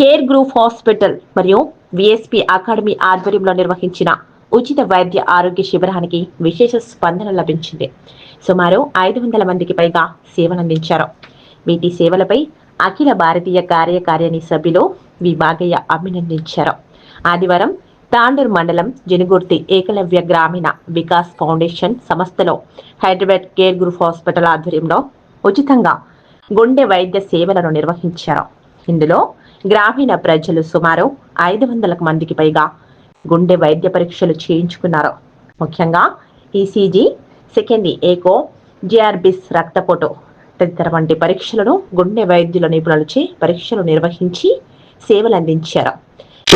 Care group hospital మరియు VSP academy ఆధ్వర్యంలో నిర్వహించిన ఉచిత వైద్య ఆరోగ్య శిబిరానికి విశేష స్పందన లభించింది. సుమారు ఐదు వందల మందికి పైగా సేవలందించారు. వీటి సేవలపై అఖిల భారతీయ కార్యకారిణి సభ్యులు విభాగయ్య అభినందించారు. ఆదివారం తాండూర్ మండలం జనుగుర్తి ఏకలవ్య గ్రామీణ వికాస్ ఫౌండేషన్ సంస్థలో హైదరాబాద్ కేర్ గ్రూప్ హాస్పిటల్ ఆధ్వర్యంలో ఉచితంగా గుండె వైద్య సేవలను నిర్వహించారు. ఇందులో గ్రామీణ ప్రజలు సుమారు ఐదు వందల మందికి పైగా గుండె వైద్య పరీక్షలు చేయించుకున్నారు. ముఖ్యంగా ఈసీజీ సెకండ్ ఏకో జిఆర్బిస్ రక్తపోటు తదితర వంటి పరీక్షలను గుండె వైద్యుల నిపుణులచే పరీక్షలు నిర్వహించి సేవలు అందించారు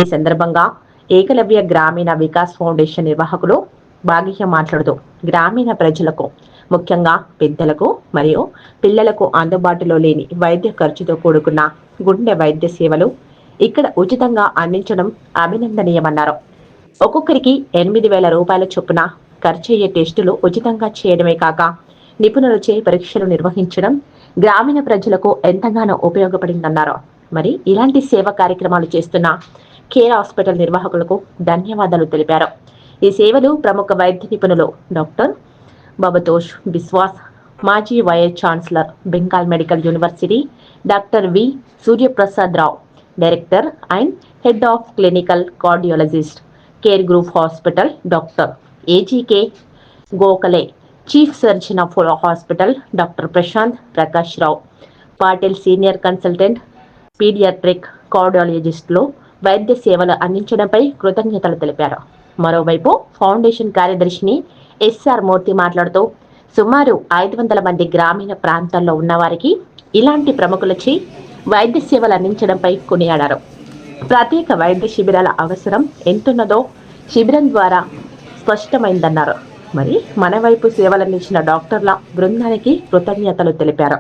ఈ సందర్భంగా ఏకలవ్య గ్రామీణ వికాస్ ఫౌండేషన్ నిర్వాహకులు భాగ్య మాట్లాడుతూ గ్రామీణ ప్రజలకు ముఖ్యంగా పెద్దలకు మరియు పిల్లలకు అందుబాటులో లేని వైద్య ఖర్చుతో కూడుకున్న గుండె వైద్య సేవలు ఇక్కడ ఉచితంగా అందించడం అభినందనీయమన్నారు. ఒక్కొక్కరికి ఎనిమిది వేల రూపాయల చొప్పున ఖర్చయ్యే టెస్టులు ఉచితంగా చేయడమే కాక నిపుణులచే పరీక్షలు నిర్వహించడం గ్రామీణ ప్రజలకు ఎంతగానో ఉపయోగపడిందన్నారు. మరి ఇలాంటి సేవా కార్యక్రమాలు చేస్తున్న కేర్ హాస్పిటల్ నిర్వాహకులకు ధన్యవాదాలు తెలిపారు. ఈ సేవలు ప్రముఖ వైద్య నిపుణులు డాక్టర్ బబతోష్ బిశ్వాస్ మాజీ vice chancellor Bengal medical university doctor V Suryaprasad Rao director and head of clinical cardiologist Care group hospital doctor AGK Gokhale chief surgeon of hospital doctor Prashant Prakash Rao Patil senior consultant paediatric కార్డియాలజిస్టులు వైద్య సేవలు అందించడంపై కృతజ్ఞతలు తెలిపారు. మరోవైపు foundation కార్యదర్శిని SR మూర్తి మాట్లాడుతూ సుమారు ఐదు వందల మంది గ్రామీణ ప్రాంతాల్లో ఉన్నవారికి ఇలాంటి ప్రముఖులచి వైద్య సేవలు అందించడంపై కొనియాడారు. ప్రత్యేక వైద్య శిబిరాల అవసరం ఎంతున్నదో శిబిరం ద్వారా స్పష్టమైందన్నారు. మరి మన వైపు సేవలందించిన డాక్టర్ల బృందానికి కృతజ్ఞతలు తెలిపారు.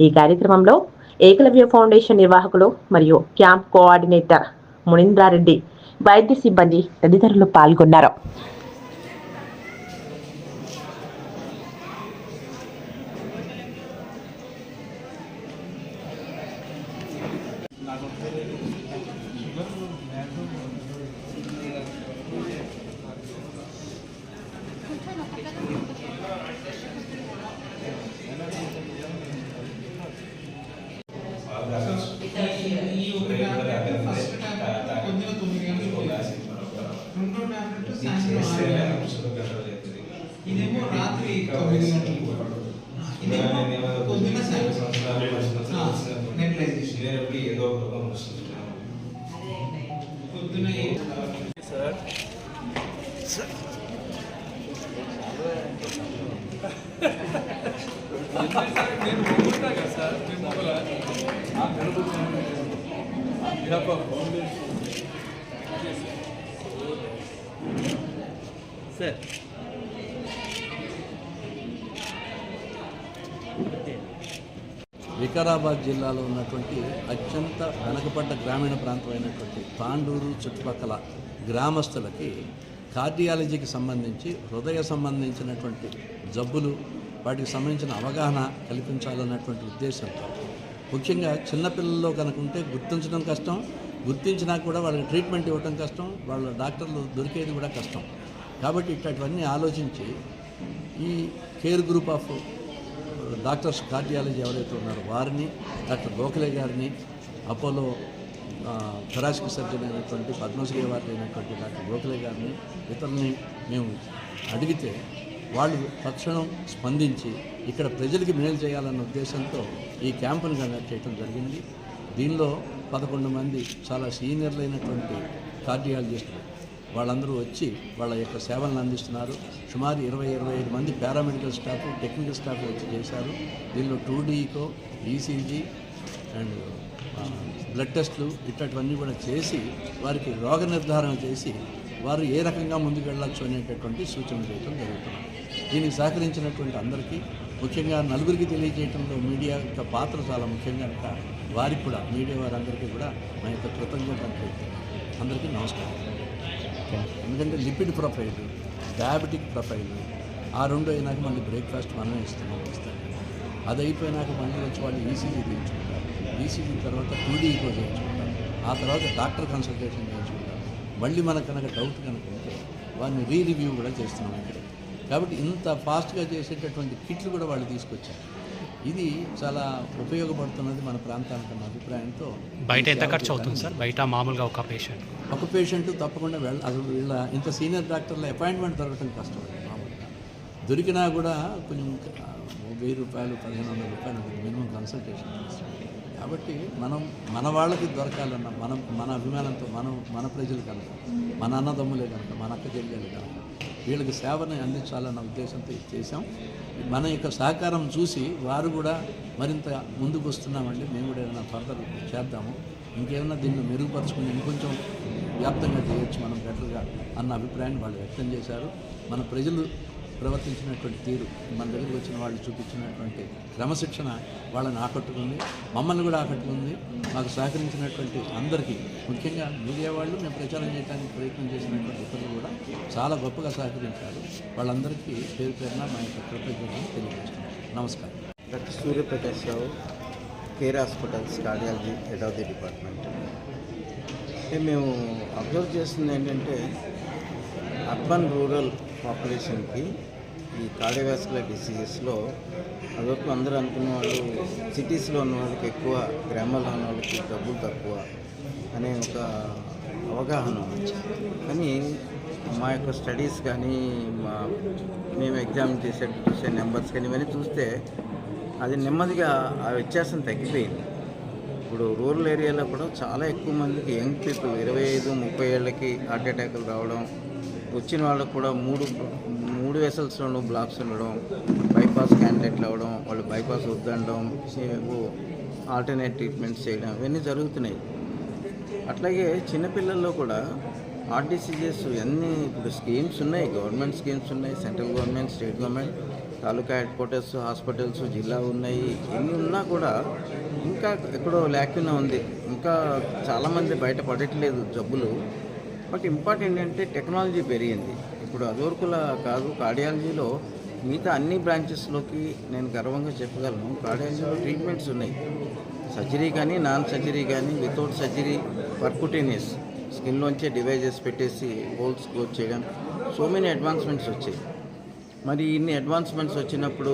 ఈ కార్యక్రమంలో ఏకలవ్య ఫౌండేషన్ నిర్వాహకులు మరియు క్యాంప్ కోఆర్డినేటర్ మునీంద్రారెడ్డి వైద్య సిబ్బంది తదితరులు పాల్గొన్నారు ఈ ఒక టాబ్లెట్ ఫస్ట్ టాబ్లెట్ పొద్దున తొమ్మిది గంటలకు రెండో టాబ్లెట్ సాయంత్రం ఆరు గంటలకు ఇదేమో రాత్రి తొమ్మిది గంటలకు ఇదేమో పొద్దున సాయంత్రం నెట్లైజేషన్ ఏదో ఒక రూపం వస్తుంది పొద్దున ఏ- వికారాబాద్ జిల్లాలో ఉన్నటువంటి అత్యంత వెనకబడ్డ గ్రామీణ ప్రాంతం అయినటువంటి తాండూరు చుట్టుపక్కల గ్రామస్తులకి కార్డియాలజీకి సంబంధించి హృదయ సంబంధించినటువంటి జబ్బులు వాటికి సంబంధించిన అవగాహన కల్పించాలన్నటువంటి ఉద్దేశంతో. ముఖ్యంగా చిన్నపిల్లల్లో కనుక ఉంటే గుర్తించడం కష్టం. గుర్తించినా కూడా వాళ్ళకి ట్రీట్మెంట్ ఇవ్వడం కష్టం. వాళ్ళ డాక్టర్లు దొరికేది కూడా కష్టం. కాబట్టి ఇట్లాంటివన్నీ ఆలోచించి ఈ Care group of doctors cardiology ఎవరైతే ఉన్నారో వారిని డాక్టర్ గోఖలే గారిని అపోలో థరాసిక్ సర్జన్ అయినటువంటి పద్మశ్రీ అవార్డు అయినటువంటి డాక్టర్ గోఖలే గారిని ఇతరులని మేము అడిగితే వాళ్ళు తక్షణం స్పందించి ఇక్కడ ప్రజలకి మేలు చేయాలన్న ఉద్దేశంతో ఈ క్యాంపును కండక్ట్ చేయడం జరిగింది. దీనిలో పదకొండు మంది చాలా సీనియర్లు అయినటువంటి కార్డియాలజిస్టులు వాళ్ళందరూ వచ్చి వాళ్ళ యొక్క సేవలను అందిస్తున్నారు. సుమారు ఇరవై ఇరవై ఐదు మంది పారామెడికల్ స్టాఫ్ టెక్నికల్ స్టాఫ్ వచ్చి చేశారు. దీనిలో two D echo ECG and blood టెస్ట్లు ఇట్లాంటివన్నీ కూడా చేసి వారికి రోగ నిర్ధారణ చేసి వారు ఏ రకంగా ముందుకు వెళ్ళచ్చు అనేటటువంటి సూచనలు చేయడం జరుగుతుంది. దీనికి సహకరించినటువంటి అందరికీ ముఖ్యంగా నలుగురికి తెలియజేయడంలో మీడియా యొక్క పాత్ర చాలా ముఖ్యంగా కనుక వారికి కూడా మీడియా వారందరికీ కూడా మా యొక్క కృతజ్ఞతలు అందరికీ నమస్కారం. ఎందుకంటే లిపిడ్ ప్రొఫైల్ డయాబెటిక్ ప్రొఫైల్ ఆ రెండు అయినాక మళ్ళీ బ్రేక్ఫాస్ట్ మనమే ఇస్తున్నాం ఇస్తాం. అది అయిపోయినాక మళ్ళీ వచ్చి వాళ్ళు ఈసీజీ తీయించుకుంటారు. ఈసీజీ తర్వాత టూడీకో చేయించుకుంటారు. ఆ తర్వాత డాక్టర్ కన్సల్టేషన్ చేయించుకుంటాం మళ్ళీ మనకు కనుక డౌట్ కనుక ఉంటే వారిని రీ రివ్యూ కూడా చేస్తున్నాం ఇక్కడ. కాబట్టి ఇంత ఫాస్ట్గా చేసేటటువంటి కిట్లు కూడా వాళ్ళు తీసుకొచ్చారు. ఇది చాలా ఉపయోగపడుతున్నది మన ప్రాంతానికి అభిప్రాయంతో. బయట ఎంత ఖర్చు అవుతుంది సార్? బయట మామూలుగా ఒక పేషెంట్ ఒక పేషెంట్ తప్పకుండా వెళ్ళ అసలు వీళ్ళ ఇంత సీనియర్ డాక్టర్ల అపాయింట్మెంట్ దొరకటం కష్టం. దొరికినా కూడా కొంచెం వెయ్యి రూపాయలు పదిహేను వందల రూపాయలు మినిమం కన్సల్టేషన్ కాబట్టి మనం మన వాళ్ళకి దొరకాలన్న మనం మన అభిమానంతో మనం మన ప్రజలు కనుక మన అన్నదమ్ములే కనుక మన అక్క చెల్లెలు కనుక వీళ్ళకి సేవని అందించాలన్న ఉద్దేశంతో ఇది చేసాం మన యొక్క సహకారం చూసి వారు కూడా మరింత ముందుకు వస్తున్నామండి. మేము కూడా ఏదైనా ఫర్దర్ చేద్దాము. ఇంకేమైనా దీన్ని మెరుగుపరచుకుని ఇంకొంచెం వ్యాప్తంగా చేయొచ్చు మనం బెటర్గా అన్న అభిప్రాయాన్ని వాళ్ళు వ్యక్తం చేశారు. మన ప్రజలు ప్రవర్తించినటువంటి తీరు మన దగ్గరికి వచ్చిన వాళ్ళు చూపించినటువంటి క్రమశిక్షణ వాళ్ళని ఆకట్టుకుంది మమ్మల్ని కూడా ఆకట్టుకుంది. మాకు సహకరించినటువంటి అందరికీ ముఖ్యంగా మీడియా వాళ్ళు మేము ప్రచారం చేయడానికి ప్రయత్నం చేసినటువంటి ఇతరులు కూడా చాలా గొప్పగా సహకరించారు. వాళ్ళందరికీ పేరు పేరున మా యొక్క కృతజ్ఞతలు తెలియజేస్తున్నాం నమస్కారం. Doctor Suryaprakash Rao Care hospitals cardiology head of the department. అంటే మేము అబ్జర్వ్ చేస్తుంది ఏంటంటే అర్బన్ రూరల్ పాపులేషన్కి ఈ కార్డియోవాస్కులర్ డిసీజెస్లో అదొక అందరూ అనుకున్న వాళ్ళు సిటీస్లో ఉన్న వాళ్ళకి ఎక్కువ గ్రామాల్లో ఉన్న వాళ్ళకి డబ్బులు తక్కువ అనే ఒక అవగాహన కానీ మా యొక్క స్టడీస్ కానీ మా మేము ఎగ్జామ్ చేసే చూసే నెంబర్స్ కానీ ఇవన్నీ చూస్తే అది నెమ్మదిగా ఆ వ్యత్యాసం తగ్గిపోయింది. ఇప్పుడు రూరల్ ఏరియాలో కూడా చాలా ఎక్కువ మందికి యంగ్ పీపుల్ ఇరవై ఐదు ముప్పై ఏళ్ళకి హార్ట్ అటాకులు రావడం వచ్చిన వాళ్ళకు కూడా మూడు మూడు వెసల్స్లోనూ బ్లాక్స్ ఉండడం బైపాస్ క్యాండిడేట్లు అవ్వడం వాళ్ళు బైపాస్ వద్దనడం ఆల్టర్నేట్ ట్రీట్మెంట్స్ చేయడం ఇవన్నీ జరుగుతున్నాయి. అట్లాగే చిన్నపిల్లల్లో కూడా హార్ట్ డిసీజెస్ అన్నీ ఇప్పుడు స్కీమ్స్ ఉన్నాయి గవర్నమెంట్ స్కీమ్స్ ఉన్నాయి central government state government taluka headquarters hospitals జిల్లా ఉన్నాయి. ఎన్ని ఉన్నా కూడా ఇంకా ఎక్కడో లేకుండా ఉంది. ఇంకా చాలామంది బయట పడట్లేదు జబ్బులు. బట్ ఇంపార్టెంట్ ఏంటంటే టెక్నాలజీ పెరిగింది. ఇప్పుడు అదోర్కుల కాదు కార్డియాలజీలో మిగతా అన్ని బ్రాంచెస్లోకి నేను గర్వంగా చెప్పగలను. కార్డియాలజీలో ట్రీట్మెంట్స్ ఉన్నాయి. సర్జరీ కానీ నాన్ సర్జరీ కానీ వితౌట్ సర్జరీ పర్కుటేనియస్ స్కిన్లోంచే డివైజెస్ పెట్టేసి హోల్స్ క్లోజ్ చేయడం సో మెనీ అడ్వాన్స్మెంట్స్ వచ్చాయి. మరి ఇన్ని అడ్వాన్స్మెంట్స్ వచ్చినప్పుడు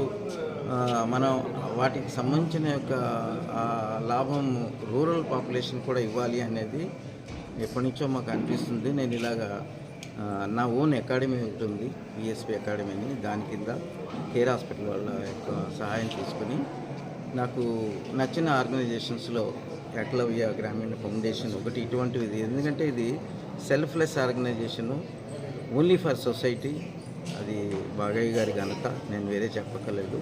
మనం వాటికి సంబంధించిన యొక్క లాభం రూరల్ పాపులేషన్ కూడా ఇవ్వాలి అనేది ఎప్పటి నుంచో మాకు అనిపిస్తుంది. నేను ఇలాగా నా ఓన్ అకాడమీ ఉంటుంది బిఎస్పి అకాడమీని దాని కింద కేర్ హాస్పిటల్ వాళ్ళ యొక్క సహాయం తీసుకొని నాకు నచ్చిన ఆర్గనైజేషన్స్లో ఏకలవ్య గ్రామీణ ఫౌండేషన్ ఒకటి ఇటువంటిది. ఎందుకంటే ఇది selfless organisation only for society అది బాగయ్య గారి ఘనత. నేను వేరే చెప్పకలేదు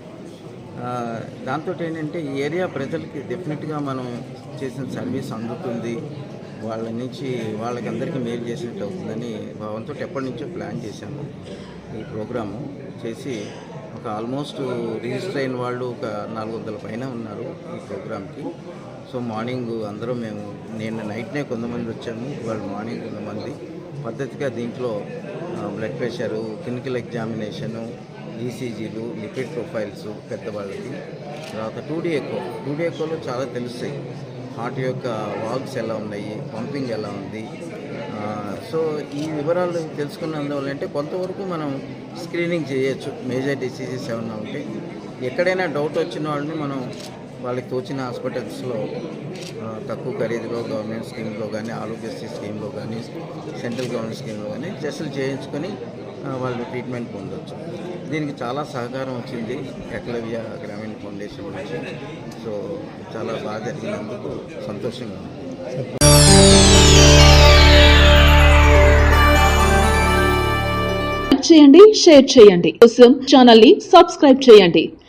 దాంతో ఏంటంటే ఈ ఏరియా ప్రజలకి డెఫినెట్గా మనం చేసిన సర్వీస్ అందుతుంది. వాళ్ళ నుంచి వాళ్ళకి అందరికీ మేలు చేసినట్టు అవుతుందని భావంతో ఎప్పటి నుంచో ప్లాన్ చేశాము ఈ ప్రోగ్రాము. చేసి ఒక ఆల్మోస్ట్ రిజిస్టర్ అయిన వాళ్ళు ఒక నాలుగు వందల పైన ఉన్నారు ఈ ప్రోగ్రామ్కి సో మార్నింగ్ అందరూ మేము నేను నైట్నే కొంతమంది వచ్చాము. వాళ్ళు మార్నింగ్ కొంతమంది పద్ధతిగా దీంట్లో బ్లడ్ ప్రెషరు క్లినికల్ ఎగ్జామినేషను ఈసీజీలు లిపిడ్ ప్రొఫైల్స్ పెద్దవాళ్ళకి తర్వాత టూ డీ ఎకో టూ ఎకోలో చాలా తెలుస్తాయి. హార్ట్ యొక్క వాల్వ్స్ ఎలా ఉన్నాయి పంపింగ్ ఎలా ఉంది. సో ఈ వివరాలు తెలుసుకున్నందువల్ల అంటే కొంతవరకు మనం స్క్రీనింగ్ చేయొచ్చు. మేజర్ డిసీజెస్ ఏమన్నా ఉంటే ఎక్కడైనా డౌట్ వచ్చిన వాళ్ళని మనం వాళ్ళకి తోచిన హాస్పిటల్స్లో తక్కువ ఖరీదులో గవర్నమెంట్ స్కీమ్లో కానీ ఆరోగ్యశ్రీ స్కీమ్లో కానీ సెంట్రల్ గవర్నమెంట్ స్కీమ్లో కానీ టెస్టులు చేయించుకొని వాళ్ళు ట్రీట్మెంట్ పొందొచ్చు. దీనికి చాలా సహకారం వచ్చింది ఎక్లవ్య గ్రామీణ ఫౌండేషన్ నుంచి. సో చాలా బాగా జరిగినందుకు సంతోషంగా ఉంది. చేయండి షేర్ చేయండి. కోసం ఛానల్ని సబ్స్క్రైబ్ చేయండి.